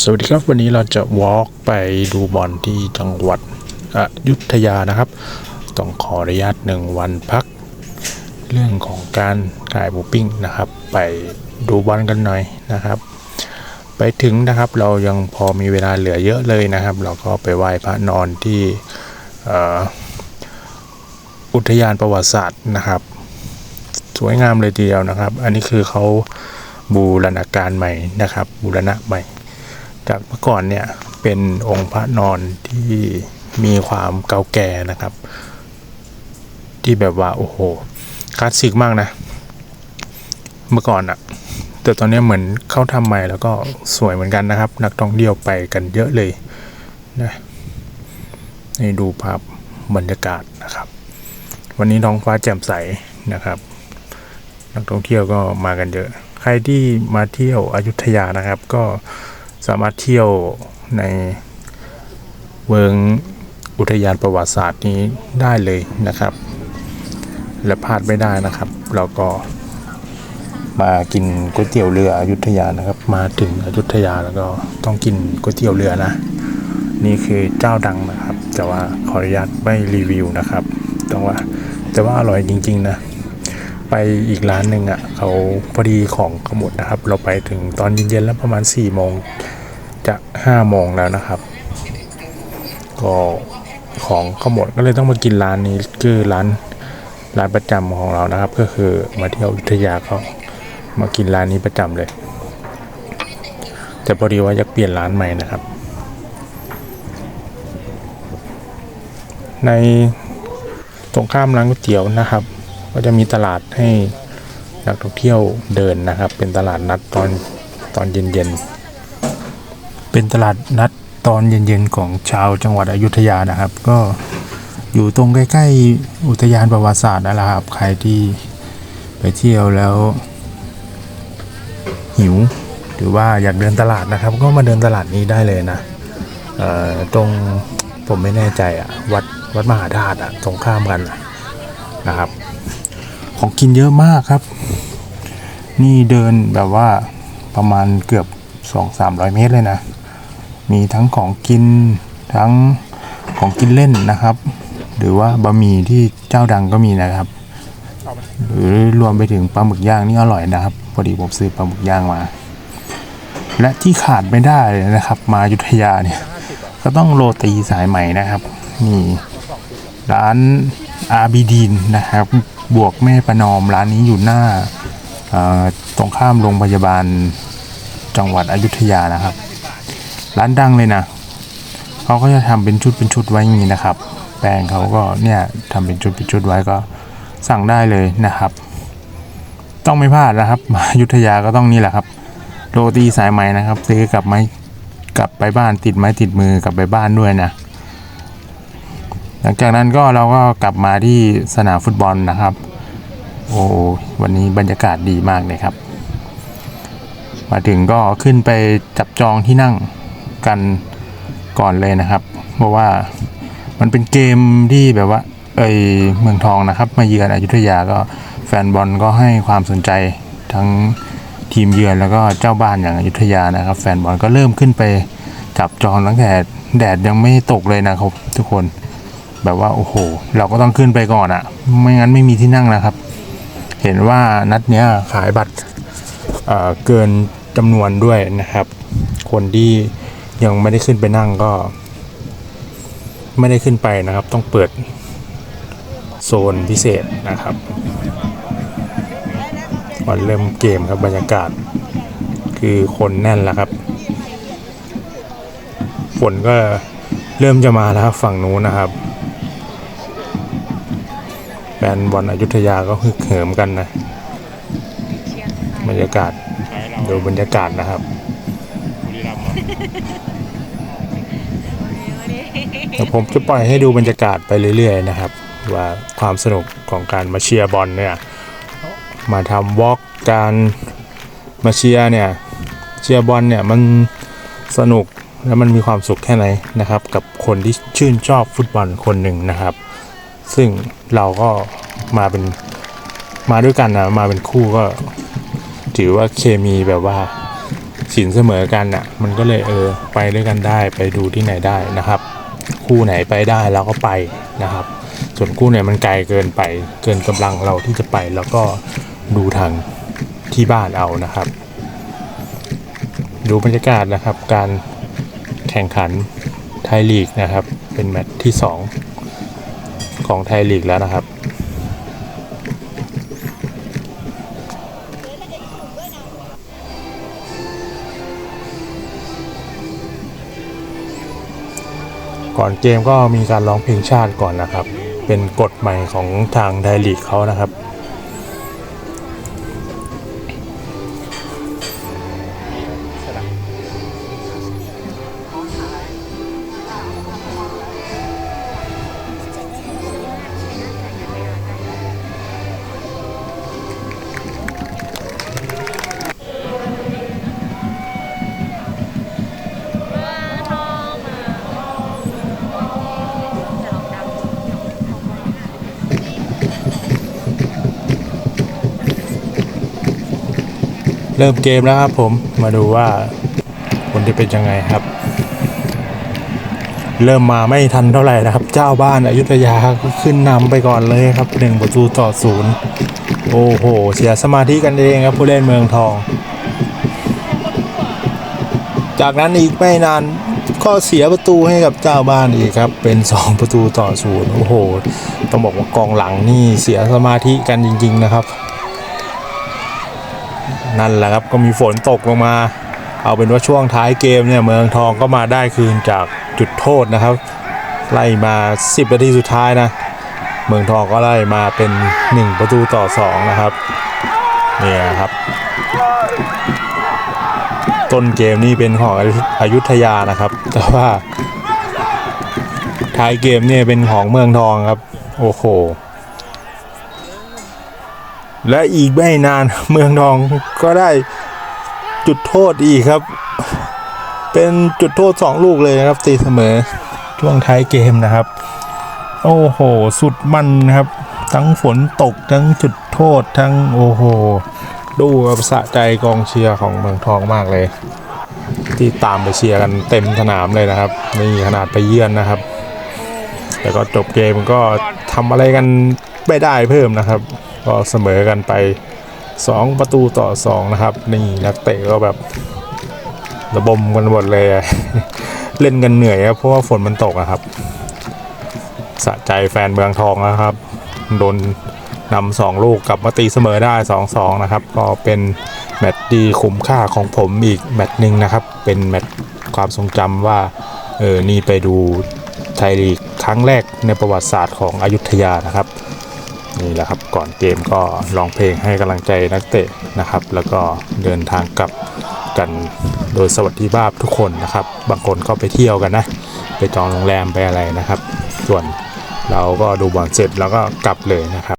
สวัสดีครับวันนี้เราจะวอล์กไปดูบอลที่จังหวัดอยุธยานะครับ ต้องขออนุญาตหนึ่งวันพัก เรื่องของการขายหมูปิ้งนะครับ ไปดูบอลกันหน่อยนะครับ ไปถึงนะครับเรายังพอมีเวลาเหลือเยอะเลยนะครับ เราก็ไปไหว้พระนอนที่เอ่ออุทยานประวัติศาสตร์นะครับ สวยงามเลยทีเดียวนะครับ อันนี้คือเขาบูรณาการใหม่นะครับ บูรณะใหม่ จากเมื่อก่อนเนี่ยเป็นองค์พระนอนที่มีความเก่าแก่นะครับ ที่แบบว่าโอ้โหคลาสสิกมากนะ เมื่อก่อนอะแต่ตอนนี้เหมือนเข้าทำใหม่แล้วก็สวยเหมือนกันนะครับ นักท่องเที่ยวไปกันเยอะเลยนะนี่ดูภาพบรรยากาศนะครับ วันนี้ท้องฟ้าแจ่มใสนะครับ นักท่องเที่ยวก็มากันเยอะ ใครที่มาเที่ยวอยุธยานะครับ ก็ สามารถเที่ยวในเวิงอุทยานประวัติศาสตร์นี้ได้เลยนะครับ และพลาดไม่ได้นะครับ เราก็มากินก๋วยเตี๋ยวเรืออยุธยานะครับ มาถึงอยุธยาแล้วก็ต้องกินก๋วยเตี๋ยวเรือนะ นี่คือเจ้าดังนะครับ แต่ว่าขออนุญาตไม่รีวิวนะครับแต้องว่าแต่ว่าอร่อยจริง ๆ นะ ไปอีกร้านหนึ่งอะเขาพอดีของเขาหมดนะครับ เราไปถึงตอนเย็นๆแล้วประมาณ4ี่โมงจะห้าโมงแล้วนะครับ ก็ของเขาหมดก็เลยต้องมากินร้านนี้คือร้านร้านประจำของเรานะครับ ก็คือมาเที่ยวอยุธยาเขามากินร้านนี้ประจำเลย แต่พอดีว่าอยากเปลี่ยนร้านใหม่นะครับ ในตรงข้ามร้านก๋วยเตี๋ยวนะครับ ก็จะมีตลาดให้นักท่องเที่ยวเดินนะครับ เป็นตลาดนัดตอนตอนเย็นๆ เป็นตลาดนัดตอนเย็นๆของชาวจังหวัดอยุธยานะครับ ก็อยู่ตรงใกล้ๆอุทยานประวัติศาสตร์นั่นแหละครับใครที่ไปเที่ยวแล้ว หิวหรือว่าอยากเดินตลาดนะครับ ก็มาเดินตลาดนี้ได้เลยนะตรงผมไม่แน่ใจอะวัดวัดมหาธาตุอะตรงข้ามกันนะครับ ของกินเยอะมากครับ นี่เดินแบบว่าประมาณเกือบ 2-300 เมตรเลยนะ มีทั้งของกินทั้งของกินเล่นนะครับ หรือว่าบะหมี่ที่เจ้าดังก็มีนะครับ หรือรวมไปถึงปลาหมึกย่างนี่อร่อยนะครับพอดีผมซื้อปลาหมึกย่างมา และที่ขาดไม่ได้เลยนะครับ มาอยุธยาเนี่ยก็ต้องโรตีสายใหม่นะครับนี่ร้าน อาบีดีนนะครับ บวกแม่ประนอมร้านนี้อยู่หน้าตรงข้ามโรงพยาบาลจังหวัดอยุธยานะครับ ร้านดังเลยนะเขาก็จะทำเป็นชุดเป็นชุดไว้อย่างนี้นะครับ แป้งเขาก็เนี่ยทำเป็นชุดเป็นชุดไว้ก็สั่งได้เลยนะครับ ต้องไม่พลาดนะครับ มาอยุธยาก็ต้องนี่แหละครับโรตีสายไหมนะครับ ซื้อกลับไม้กลับไปบ้านติดไม้ติดมือกลับไปบ้านด้วยนะ หลังจากนั้นก็เราก็กลับมาที่สนามฟุตบอลนะครับ โอ้วันนี้บรรยากาศดีมากเลยครับ มาถึงก็ขึ้นไปจับจองที่นั่งกันก่อนเลยนะครับ เพราะว่ามันเป็นเกมที่แบบว่า เอยเมืองทองนะครับ มาเยือนอยุธยาก็แฟนบอลก็ให้ความสนใจทั้งทีมเยือนแล้วก็เจ้าบ้านอย่างอยุธยานะครับ แฟนบอลก็เริ่มขึ้นไปจับจองตั้งแต่แดดยังไม่ตกเลยนะครับทุกคน แบบว่าโอ้โห เราก็ต้องขึ้นไปก่อนอะ่ะ ไม่งั้นไม่มีที่นั่งนะครับ เห็นว่านัดเนี้ยขายบัตรเเกินจำนวนด้วยนะครับ คนที่ยังไม่ได้ขึ้นไปนั่งก็ ไม่ได้ขึ้นไปนะครับ ต้องเปิดโซนพิเศษนะครับวันเริ่มเกมครับบรรยากาศ คือคนแน่นแล้วครับ ฝนก็เริ่มจะมาแล้วฝั่งนู้นนะครับ นบอลอยุธยาก็ฮึกเหิมกันนะบรรยากาศดูบรรยากาศนะครับเดี๋ยวผมจะปล่อยให้ดูบรรยากาศไปเรื่อยๆนะครับ ว่าความสนุกของการมาเชียร์บอลเนี่ยมาทำวอล์กการมาเชียร์เนี่ยเชียร์บอลเนี่ยมันสนุกแล้วมันมีความสุขแค่ไหนนะครับ กับคนที่ชื่นชอบฟุตบอลคนหนึ่งนะครับ ซึ่งเราก็มาเป็นมาด้วยกันนะมาเป็นคู่ก็ ถือว่าเคมีแบบว่าสินเสมอกันอะ มันก็เลยเออไปด้วยกันได้ไปดูที่ไหนได้นะครับ คู่ไหนไปได้เราก็ไปนะครับ ส่วนคู่ไหนมันไกลเกินไป เกินกำลังเราที่จะไป แล้วก็ดูทางที่บ้านเอานะครับ ดูบรรยากาศนะครับ การแข่งขันไทยลีกนะครับ เป็นแมตช์ที่ 2 ของไทยลีกแล้วนะครับ ก่อนเกมก็มีการร้องเพลงชาติก่อนนะครับ เป็นกฎใหม่ของทางไทยลีกเขานะครับ เริ่มเกมแล้วครับผมมาดูว่าผลจะเป็นยังไงครับ เริ่มมาไม่ทันเท่าไหร่นะครับ เจ้าบ้านอายุธยาก็ขึ้นนำไปก่อนเลยครับหนึ่งประตูต่อศูนย์โอ้โห เสียสมาธิกันเองครับผู้เล่นเมืองทอง จากนั้นอีกไม่นานก็เสียประตูให้กับเจ้าบ้านอีกครับ เป็น 2 ประตูต่อศูนย์โอ้โห ต้องบอกว่ากองหลังนี่เสียสมาธิกันจริง ๆ นะครับ นั่นแหละครับก็มีฝนตกลงมา เอาเป็นว่าช่วงท้ายเกมเนี่ยเมืองทองก็มาได้คืนจากจุดโทษนะครับ ไล่มา 10นาทีสุดท้ายนะ เมืองทองก็ไล่มาเป็น 1 ประตูต่อ 2 นะครับเนี่ยครับ ต้นเกมนี่เป็นของอายุธยานะครับ แต่ว่าท้ายเกมเนี่ยเป็นของเมืองทองครับ โอ้โห และอีกไม่นานเมืองทองก็ได้จุดโทษอีกครับ เป็นจุดโทษสองลูกเลยนะครับตีเสมอช่วงท้ายเกมนะครับ โอ้โห สุดมันนะครับ ทั้งฝนตกทั้งจุดโทษทั้งโอ้โห ดูครับสะใจกองเชียร์ของเมืองทองมากเลย ที่ตามไปเชียร์กันเต็มสนามเลยนะครับนี่ขนาดไปเยือนนะครับ แต่ก็จบเกมก็ทำอะไรกันไม่ได้เพิ่มนะครับ ก็เสมอกันไป 2 ประตูต่อ 2 นะครับ นี่นักเตะก็แบบระบมกันหมดเลย เล่นกันเหนื่อยครับเพราะว่าฝนมันตกอะครับ สะใจแฟนเมืองทองนะครับ โดนนำสองลูกกลับมาตีเสมอได้ 2-2 นะครับ ก็เป็นแมตช์ดีคุ้มค่าของผมอีกแมตช์หนึ่งนะครับ เป็นแมตช์ความทรงจำว่าเออนี่ไปดูไทยลีกครั้งแรกในประวัติศาสตร์ของอยุธยานะครับ นี่แหละครับก่อนเกมก็ร้องเพลงให้กำลังใจนักเตะนะครับ แล้วก็เดินทางกลับกันโดยสวัสดิภาพทุกคนนะครับ บางคนก็ไปเที่ยวกันนะ ไปจองโรงแรมไปอะไรนะครับ ส่วนเราก็ดูบอลเสร็จแล้วก็กลับเลยนะครับ